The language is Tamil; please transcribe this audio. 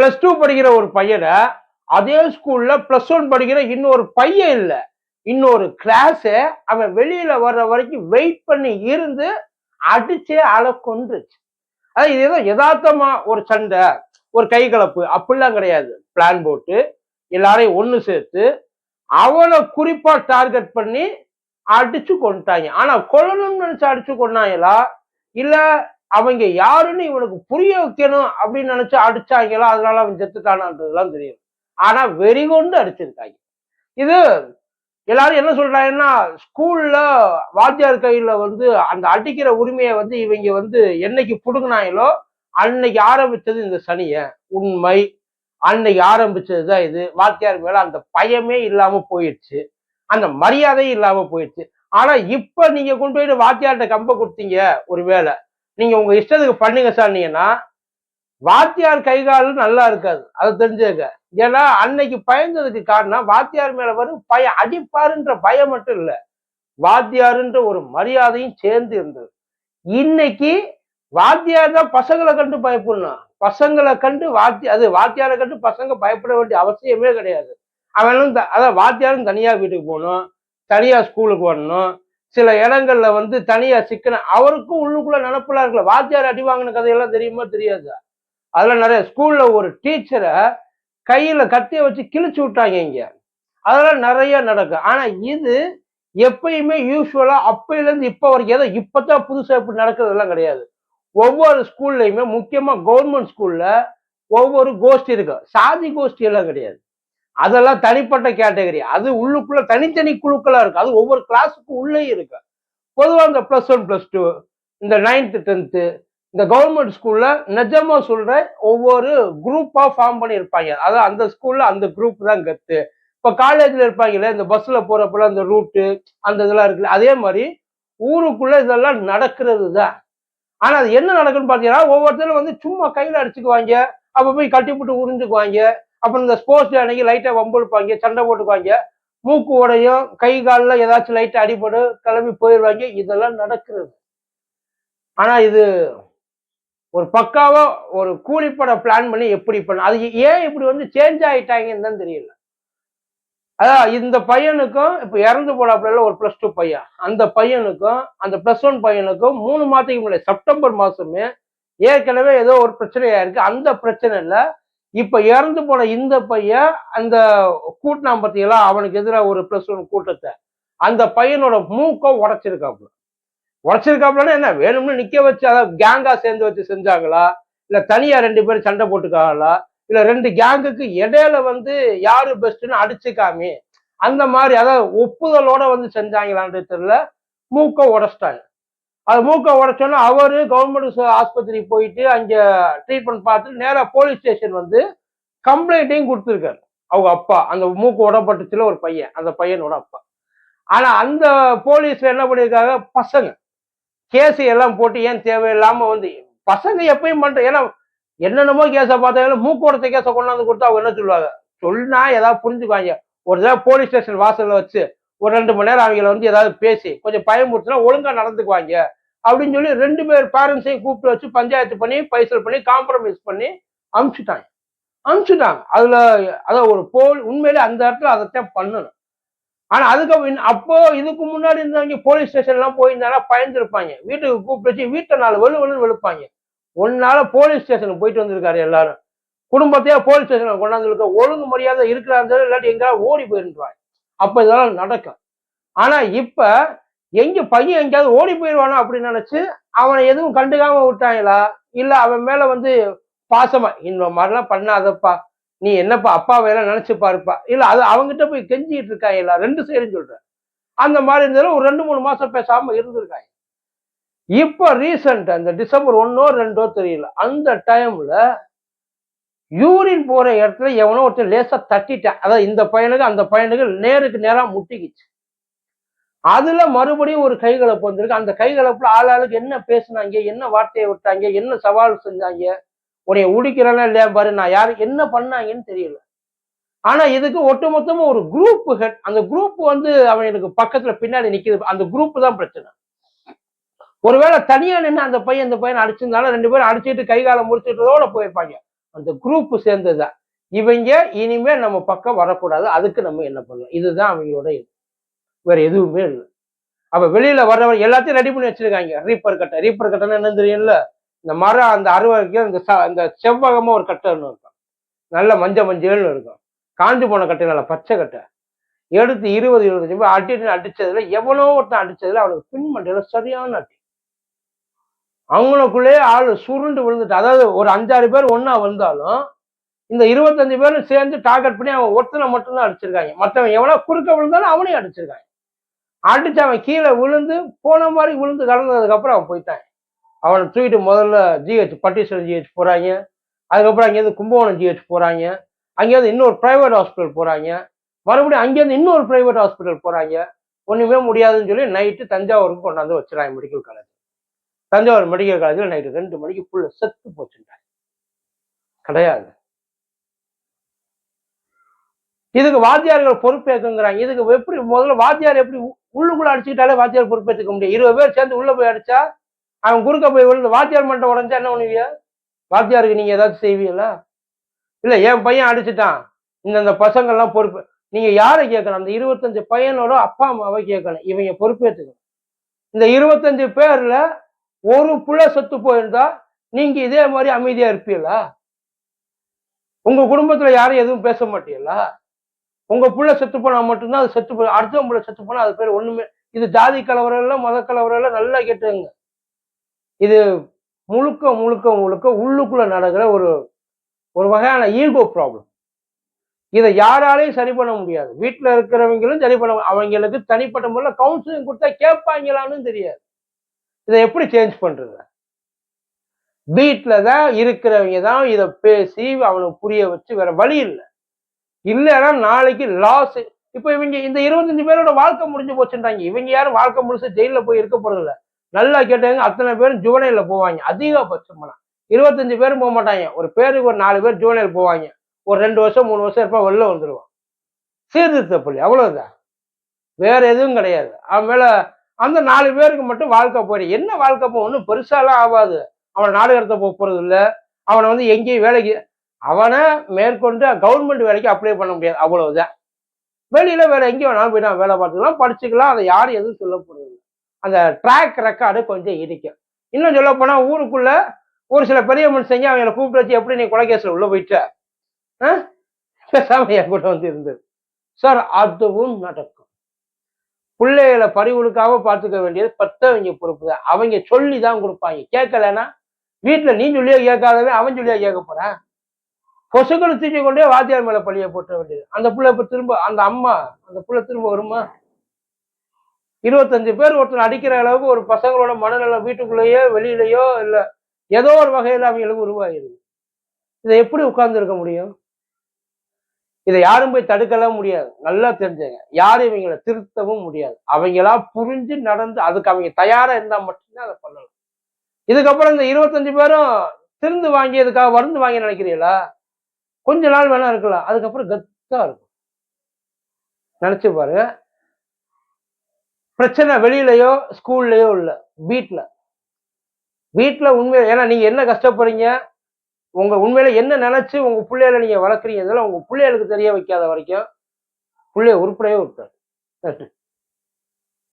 பிளஸ் டூ படிக்கிற ஒரு பையனை அதே ஸ்கூல்ல பிளஸ் ஒன் படிக்கிற இன்னொரு பையன் இல்லை. இன்னொரு கிளாஸ அவன் வெளியில வர்ற வரைக்கும் வெயிட் பண்ணி இருந்து அடிச்சே அலை கொண்டுச்சு அதான் இது ஏதோ யதார்த்தமா ஒரு சண்டை ஒரு கை கலப்பு அப்படிலாம் கிடையாது. பிளான் போட்டு எல்லாரையும் ஒன்று சேர்த்து அவனை குறிப்பா டார்கெட் பண்ணி அடிச்சு கொண்டுட்டாங்க ஆனா கொல்லணும்னு நினைச்சு அடிச்சு கொண்டாங்களா இல்ல அவங்க யாருன்னு இவனுக்கு புரிய வைக்கணும் அப்படின்னு நினைச்சு அடிச்சாங்களா அதனால அவன் செத்துட்டானான்றதுலாம் தெரியும். ஆனா வெறி கொண்டு அடிச்சிருக்காங்க. இது எல்லாரும் என்ன சொல்றாங்கன்னா ஸ்கூல்ல வாத்தியார் கையில வந்து அந்த அடிக்கிற உரிமையை வந்து இவங்க வந்து என்னைக்கு புடுங்கினாங்களோ அன்னைக்கு ஆரம்பிச்சது இந்த சனிய. உண்மை. அன்னைக்கு ஆரம்பிச்சது தான் இது. வாத்தியார் மேல அந்த பயமே இல்லாம போயிடுச்சு. அந்த மரியாதையும் இல்லாம போயிடுச்சு. ஆனா இப்ப நீங்க கொண்டு போயிட்டு வாத்தியார்கிட்ட கம்ப கொடுத்தீங்க ஒருவேளை. நீங்க உங்க இஷ்டத்துக்கு பண்ணுங்க சார்னீங்கன்னா வாத்தியார் கை கால் நல்லா இருக்காது. அதை தெரிஞ்சுக்க ஏன்னா அன்னைக்கு பயந்ததுக்கு காரணம் வாத்தியார் மேல வரும் பய அடிப்பாருன்ற பயம் மட்டும் இல்ல. வாத்தியாருன்ற ஒரு மரியாதையும் சேர்ந்து இருந்தது. இன்னைக்கு வாத்தியார் தான் பசங்களை கண்டு பயப்படணும். பசங்களை கண்டு வாத்தி அது வாத்தியாரை கண்டு பசங்க பயப்பட வேண்டிய அவசியமே கிடையாது. அவனும் த- அதான் வாத்தியாரும் தனியா வீட்டுக்கு போகணும் தனியா ஸ்கூலுக்கு வரணும். சில இடங்கள்ல வந்து தனியா சிக்கன அவருக்கும் உள்ளுக்குள்ள நினப்பெல்லாம் இருக்கல வாத்தியார் அடி வாங்கின கதையெல்லாம் தெரியுமா தெரியாது? அதெல்லாம் நிறைய ஸ்கூல்ல ஒரு டீச்சரை கையில கத்திய வச்சு கிழிச்சு விட்டாங்க இங்க. அதெல்லாம் நிறைய நடக்கும் ஆனா இது எப்பயுமே யூஸ்வலா அப்பையில இருந்து இப்ப வரைக்கும் ஏதோ இப்பதான் புதுசா இப்படி நடக்கிறதெல்லாம் கிடையாது. ஒவ்வொரு ஸ்கூல்லையுமே முக்கியமா கவர்மெண்ட் ஸ்கூல்ல ஒவ்வொரு கோஷ்டி இருக்கு. சாதி கோஷ்டி எல்லாம் கிடையாது. அதெல்லாம் தனிப்பட்ட கேட்டகரி. அது உள்ளுக்குள்ள தனித்தனி குழுக்களா இருக்கு. அது ஒவ்வொரு கிளாஸுக்கும் உள்ளே இருக்கு. பொதுவா இந்த பிளஸ் ஒன் பிளஸ் டூ இந்த நைன்த்து டென்த்து இந்த கவர்மெண்ட் ஸ்கூல்ல நிஜமா சொல்ற ஒவ்வொரு குரூப்பா ஃபார்ம் பண்ணி இருப்பாங்க அதான் அந்த ஸ்கூல்ல அந்த குரூப் தான் கத்து. இப்ப காலேஜ்ல இருப்பாங்கல்ல இந்த பஸ்ல போறப்பல அந்த ரூட்டு அந்த இதெல்லாம் இருக்குல்ல அதே மாதிரி ஊருக்குள்ள இதெல்லாம் நடக்கிறது தான். ஆனா அது என்ன நடக்குன்னு பாத்தீங்கன்னா ஒவ்வொருத்தரும் வந்து சும்மா கையில அடிச்சுக்குவாங்க. அப்ப போய் கட்டி போட்டு உறிஞ்சுக்குவாங்க. அப்புறம் இந்த ஸ்போர்ட்ஸ் டே அன்னைக்கு லைட்டா வம்பிழுப்பாங்க சண்டை போட்டுக்குவாங்க. மூக்கு உடையும் கை காலில் ஏதாச்சும் லைட்டாக அடிபடும் கிளம்பி போயிடுவாங்க. இதெல்லாம் நடக்கிறது. ஆனால் இது ஒரு பக்காவாக ஒரு கூலிப்பட பிளான் பண்ணி எப்படி பண்ண அது ஏன் இப்படி வந்து சேஞ்ச் ஆகிட்டாங்கன்னு தான் தெரியல. அதான் இந்த பையனுக்கும் இப்போ இறந்து போனாப்புல ஒரு ப்ளஸ் டூ பையன். அந்த பையனுக்கும் அந்த ப்ளஸ் ஒன் பையனுக்கும் மூணு மாதத்துக்கு முன்னாடி செப்டம்பர் மாதமே ஏற்கனவே ஏதோ ஒரு பிரச்சனையாக இருக்குது அந்த பிரச்சனையில் இப்ப இறந்து போன இந்த பையன் அந்த கூட்டினான் பார்த்தீங்களா அவனுக்கு எதிராக ஒரு பிளஸ் ஒன் கூட்டத்தை அந்த பையனோட மூக்கை உடைச்சிருக்காப்புல. உடைச்சிருக்காப்புலன்னா என்ன வேணும்னு நிக்க வச்சு அதாவது கேங்கா சேர்ந்து வச்சு செஞ்சாங்களா இல்ல தனியா ரெண்டு பேரும் சண்டை போட்டுக்காங்களா இல்ல ரெண்டு கேங்குக்கு இடையில வந்து யாரு பெஸ்ட்னு அடிச்சுக்காமி அந்த மாதிரி அதாவது ஒப்புதலோட வந்து செஞ்சாங்களான்றது தெரியல மூக்கை உடைச்சிட்டாங்க. அது மூக்கை உடச்சோன்னா அவரு கவர்மெண்ட் ஆஸ்பத்திரி போயிட்டு அங்க ட்ரீட்மெண்ட் பார்த்துட்டு நேராக போலீஸ் ஸ்டேஷன் வந்து கம்ப்ளைண்ட்டையும் கொடுத்துருக்காரு. அவங்க அப்பா அந்த மூக்கு உடப்பட்டுச்சுல ஒரு பையன் அந்த பையனோட அப்பா. ஆனா அந்த போலீஸ்ல என்ன பண்ணியிருக்காங்க? பசங்க. கேஸ் எல்லாம் போட்டு ஏன் தேவையில்லாம வந்து பசங்க எப்பயும் பண்ற ஏன்னா என்னென்னமோ கேஸை பார்த்தாங்கன்னா மூக்கு உடத்த கேஸை கொண்டாந்து கொடுத்தா அவங்க என்ன சொல்லுவாங்க? சொல்லினா ஏதாவது புரிஞ்சுக்குவாங்க. ஒரு தடவை போலீஸ் ஸ்டேஷன் வாசல்ல வச்சு ஒரு ரெண்டு மணி நேரம் அவங்கள வந்து ஏதாவது பேசி கொஞ்சம் பயமுறுத்தினா ஒழுங்கா நடந்துக்குவாங்க. அப்படின்னு சொல்லி ரெண்டு பேர் பேரண்ட்ஸையும் கூப்பிட்டு வச்சு பஞ்சாயத்து பண்ணி பைசல் பண்ணி காம்ப்ரமைஸ் பண்ணி அமுச்சுட்டாங்க அமுச்சுட்டாங்க அதுல அதான் ஒரு போல் உண்மையிலே அந்த இடத்துல அதைத்தான் பண்ணணும். ஆனா அதுக்கு அப்போ இதுக்கு முன்னாடி இருந்தவங்க போலீஸ் ஸ்டேஷன் எல்லாம் போயிருந்தாலும் பயந்துருப்பாங்க. வீட்டுக்கு கூப்பிட்டு வச்சு வீட்டை நாலு வெளு வெளுன்னு வெளுப்பாங்க. ஒன்னால போலீஸ் ஸ்டேஷனுக்கு போயிட்டு வந்திருக்காரு எல்லாரும். குடும்பத்தையே போலீஸ் ஸ்டேஷனில் கொண்டாந்துருக்க ஒழுங்கு மரியாதை இருக்கிறாரு இல்லாட்டி எங்கேயாவது ஓடி போயிருந்துருவாங்க. அப்போ இதெல்லாம் நடக்கும். ஆனால் இப்போ எங்கே பையன் எங்கேயாவது ஓடி போயிடுவானோ அப்படின்னு நினச்சி அவனை எதுவும் கண்டுக்காம விட்டாங்களா? இல்லை அவன் மேலே வந்து பாசமா இந்த மாதிரிலாம் பண்ணாதப்பா. நீ என்னப்பா அப்பாவை எல்லாம் நினச்சி பாருப்பா. இல்லை அது அவங்ககிட்ட போய் கெஞ்சிக்கிட்டு இருக்காங்களா? ரெண்டு சைடும் சொல்கிறேன் அந்த மாதிரி இருந்தாலும் ஒரு ரெண்டு மூணு மாதம் பேசாமல் இருந்திருக்காங்க. இப்போ ரீசெண்ட் அந்த டிசம்பர் ஒன்றோ ரெண்டோ தெரியல. அந்த டைமில் யூரின் போற இடத்துல எவனோ ஒருத்தர் லேசா தட்டிட்டான். அதாவது இந்த பையனுக்கு அந்த பையனுக்கு நேருக்கு நேரா முட்டிக்கிச்சு. அதுல மறுபடியும் ஒரு கைகலப்பு வந்திருக்கு. அந்த கைகலப்புல ஆளுக்கு என்ன பேசுனாங்க என்ன வார்த்தையை விட்டாங்க என்ன சவால் செஞ்சாங்க உன்னைய உடிக்கிறனா இல்லையா பாரு நான் யாரு என்ன பண்ணாங்கன்னு தெரியல. ஆனா இதுக்கு ஒட்டுமொத்தமா ஒரு குரூப் ஹெட் அந்த குரூப் வந்து அவனுக்கு பக்கத்துல பின்னாடி நிக்குது. அந்த குரூப் தான் பிரச்சனை. ஒருவேளை தனியா நின்று அந்த பையன் இந்த பையன் அடிச்சிருந்தாலும் ரெண்டு பேரும் அடிச்சுட்டு கை காலம் முடிச்சுட்டதோட போயிருப்பாங்க. அந்த குரூப் சேர்ந்ததுதான் இவங்க இனிமே நம்ம பக்கம் வரக்கூடாது. அதுக்கு நம்ம என்ன பண்ணலாம் இதுதான் அவங்களோட இது. வேற எதுவுமே இல்லை. அப்ப வெளியில வர்றவர் எல்லாத்தையும் ரெடி பண்ணி வச்சிருக்காங்க. ரீப்பர் கட்டை. ரீப்பர் கட்டைன்னு என்ன தெரியும்ல? இந்த மரம் அந்த அறுவடைக்கு அந்த ச- அந்த செவ்வகமா ஒரு கட்டைன்னு இருக்கும். நல்ல மஞ்சள் மஞ்சள்னு இருக்கும். காஞ்சி போன கட்டை நல்ல பச்சை கட்டை. எடுத்து இருபது இருபத்தஞ்சு பேர் அடிச்சதுல எவனோ ஒருத்தன் அடிச்சதுல அவனுக்கு பின் மண்டையில சரியான அடி. அவங்களுக்குள்ளேயே ஆள் சுருண்டு விழுந்துட்டு அதாவது ஒரு அஞ்சாறு பேர் ஒன்றா வந்தாலும் இந்த இருபத்தஞ்சு பேரும் சேர்ந்து டார்கெட் பண்ணி அவன் ஒருத்தனை மட்டும்தான் அடிச்சிருக்காங்க. மற்றவன் எவனோ குறுக்க விழுந்தாலும் அவனையும் அடிச்சிருக்காங்க. அடிச்சு அவன் கீழே விழுந்து போன மாதிரி விழுந்து கடந்ததுக்கப்புறம் அவன் போயிட்டான். அவனை தூக்கிட்டு முதல்ல ஜிஹெச் பட்டீஸ்வரர் ஜிஹெச் போகிறாங்க அதுக்கப்புறம் அங்கேருந்து கும்பகோணம் ஜிஹெச் போகிறாங்க அங்கேருந்து இன்னொரு ப்ரைவேட் ஹாஸ்பிட்டல் போகிறாங்க மறுபடியும் அங்கேருந்து இன்னொரு ப்ரைவேட் ஹாஸ்பிட்டல் போகிறாங்க ஒன்றுமே முடியாதுன்னு சொல்லி நைட்டு தஞ்சாவூருக்கு கொண்டாந்து வச்சுறாங்க மெடிக்கல் காலேஜ் தஞ்சாவூர் மெடிக்கல் காலேஜில் நைட்டு ரெண்டு மணிக்கு ஃபுல்லு செத்து போச்சுட்டாங்க கிடையாது. இதுக்கு வாத்தியார்கள் பொறுப்பேற்குங்கிறாங்க இதுக்கு எப்படி முதல்ல வாத்தியார் எப்படி உள்ளுக்குள்ள அடிச்சுக்கிட்டாலே வாத்தியார் பொறுப்பேற்றுக்க முடியும். இருபது பேர் சேர்ந்து உள்ள போய் அடிச்சா அவன் குறுக்க போய் விழுந்து வாத்தியார் மண்டை உடஞ்சா என்ன பண்ணுவீங்க? வாத்தியாருக்கு நீங்க ஏதாச்சும் செய்வீங்களா? இல்ல என் பையன் அடிச்சுட்டான். இந்தந்த பசங்கள்லாம் பொறுப்பு நீங்க யாரை கேட்கணும்? அந்த இருபத்தஞ்சு பையனோட அப்பா அம்மாவை கேட்கணும். இவங்க பொறுப்பேற்றுக்கணும் இந்த இருபத்தஞ்சு பேர்ல ஒரு புள்ள செத்து போயிருந்தா நீங்க இதே மாதிரி அமைதியா இருப்பீங்களா? உங்க குடும்பத்துல யாரும் எதுவும் பேச மாட்டீங்களா? உங்க புள்ள செத்து போனா மட்டும்தான் அது செத்து போ அடுத்தவங்க புள்ள செத்து போனா அது பேர் ஒண்ணுமே இது ஜாதி கலவரம் மத கலவரம் நல்லா கேட்டுங்க இது முழுக்க முழுக்க முழுக்க உள்ளுக்குள்ள நடக்கிற ஒரு ஒரு வகையான ஈகோ ப்ராப்ளம். இதை யாராலையும் சரி பண்ண முடியாது. வீட்டில் இருக்கிறவங்களும் சரி பண்ண அவங்களுக்கு தனிப்பட்ட முறையில் கவுன்சிலிங் கொடுத்தா கேட்பாங்களான்னு தெரியாது. இதை எப்படி சேஞ்ச் பண்றது? வீட்டில் தான் இருக்கிறவங்க தான் இதை பேசி அவனுக்கு புரிய வச்சு வேற வழி இல்லை. இல்லைன்னா நாளைக்கு லாஸ் இப்போ இவங்க இந்த இருபத்தஞ்சு பேரோட வாழ்க்கை முடிஞ்சு போச்சுன்றாங்க. இவங்க யாரும் வாழ்க்கை முடிச்சு ஜெயிலில் போய் இருக்க போறது இல்ல. நல்லா கேட்டாங்க அத்தனை பேரும் ஜுவனையில் போவாங்க. அதிகபட்சம்னா இருபத்தஞ்சு பேரும் போக மாட்டாங்க. ஒரு பேருக்கு ஒரு நாலு பேர் ஜுவனையில் போவாங்க. ஒரு ரெண்டு வருஷம் மூணு வருஷம் இருப்பா வெளில வந்துருவான். சீர்திருத்த பள்ளி அவ்வளவுதான். வேற எதுவும் கிடையாது. அவன் மேலே அந்த நாலு பேருக்கு மட்டும் வாழ்க்கை போயிடும் என்ன வாழ்க்கை போ ஒன்றும் பெருசாலாம் ஆகாது அவனை நாடகத்தை போகிறது போக அவனை வந்து எங்கேயும் வேலைக்கு அவனை மேற்கொண்டு கவர்மெண்ட் வேலைக்கு அப்ளை பண்ண முடியாது. அவ்வளவுதான். வெளியில வேறு எங்கேயும் வேணாலும் போய் நான் வேலை பார்த்துக்கலாம் படிச்சுக்கலாம். அதை யாரும் எதுவும் சொல்ல அந்த ட்ராக் ரெக்கார்டு கொஞ்சம் இடிக்கும் இன்னும் சொல்ல போனால் ஊருக்குள்ள ஒரு சில பெரிய மனுஷங்க அவங்களை கூப்பிட்டு வச்சு எப்படி நீ கொலைகேசில் உள்ள போயிட்ட? ஆ? பேசாம என் கூட வந்து இருந்தது சார் அதுவும் நடக்கும். பிள்ளைகளை பறிவுழுக்காம பார்த்துக்க வேண்டியது பத்தவங்க பொறுப்பு தான். அவங்க சொல்லி தான் கொடுப்பாங்க. கேட்கலன்னா வீட்டில் நீ சொல்லியே கேட்காதவே அவன் சொல்லியா கேட்க போறான் கொசுக்களை தூக்கி கொண்டே வாத்தியார் மேல பழிய போட்ட வேண்டியது. அந்த பிள்ளை இப்போ திரும்ப அந்த அம்மா அந்த பிள்ளை திரும்ப வருமா? இருபத்தஞ்சு பேர் ஒருத்தர் அடிக்கிற அளவுக்கு ஒரு பசங்களோட மனநலம் வீட்டுக்குள்ளேயோ வெளியிலையோ இல்லை ஏதோ ஒரு வகையில் அவங்களுக்கு உருவாகிடுது இதை எப்படி உட்கார்ந்துருக்க முடியும்? இதை யாரும் போய் தடுக்கலாம் முடியாது. நல்லா தெரிஞ்சுங்க. யாரும் இவங்களை திருத்தவும் முடியாது. அவங்களா புரிஞ்சு நடந்து அதுக்கு அவங்க தயாரா இருந்தா மட்டும்தான் அதை பண்ணலாம். இதுக்கப்புறம் இந்த இருபத்தஞ்சு பேரும் திருந்து வாங்கியதுக்காக வருந்து வாங்கி நினைக்கிறீங்களா? கொஞ்ச நாள் வேணா இருக்கலாம். அதுக்கப்புறம் கத்தா இருக்கும். நினைச்சு பாருங்க பிரச்சனை வெளியிலயோ ஸ்கூல்லையோ இல்லை. வீட்டில் வீட்டில் உண்மை ஏன்னா நீங்கள் என்ன கஷ்டப்படுறீங்க? உங்க உண்மையில என்ன நினைச்சு உங்க பிள்ளைகளை நீங்க வளர்க்குறீங்க இதெல்லாம் உங்க பிள்ளைகளுக்கு தெரிய வைக்காத வரைக்கும் பிள்ளைய உருப்படவே நன்றி